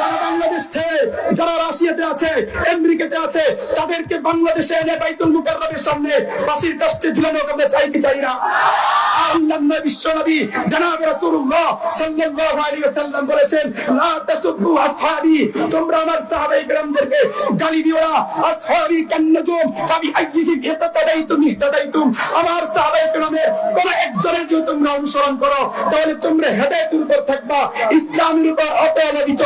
যারা বাংলাদেশ থেকে যারা রাশিয়াতে আছে, আমেরিকাতে আছে, তাদেরকে বাংলাদেশে এনে বাইতুল মুকাররমের সামনে ফাঁসির কাষ্টে ঝুলানো আমরা চাই কি চাই না? আল্লাহ নবী বিশ্বনবী জনাব রাসূলুল্লাহ সাল্লাল্লাহু আলাইহি ওয়াসাল্লাম বলেছেন, লা তাসুব্বু আসহাবি তোমরা আমার সাহাবায়ে কেরামদেরকে গালি দিও না। আসহাবি ফাবি আমার কোন একজনের যদি তোমরা অনুসরণ করো, তাহলে তোমরা হেদায়েতের উপর থাকবা, ইসলামের উপর বিচল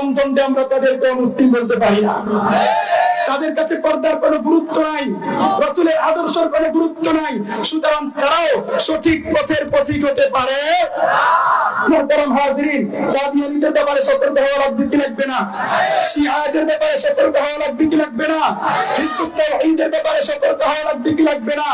মানদণ্ডে আমরা তাদেরকে মুসলিম বলতে পারি না। তাদের কাছে পর্দার কোনো গুরুত্ব নাই, রসুলের আদর্শের কোনো গুরুত্ব নাই। সুতরাং তারাও সঠিক পথের পথিক হতে পারে। মোহতারাম হাজরিন, কাদিয়ানীদের ব্যাপারে সতর্ক হওয়া লাগবে কি লাগবে না? শিয়াদের ব্যাপারে সতর্ক হওয়া লাগবে কি লাগবে না? হিজবুত ব্যাপারে সতর্ক হওয়া লাগবে কি লাগবে না?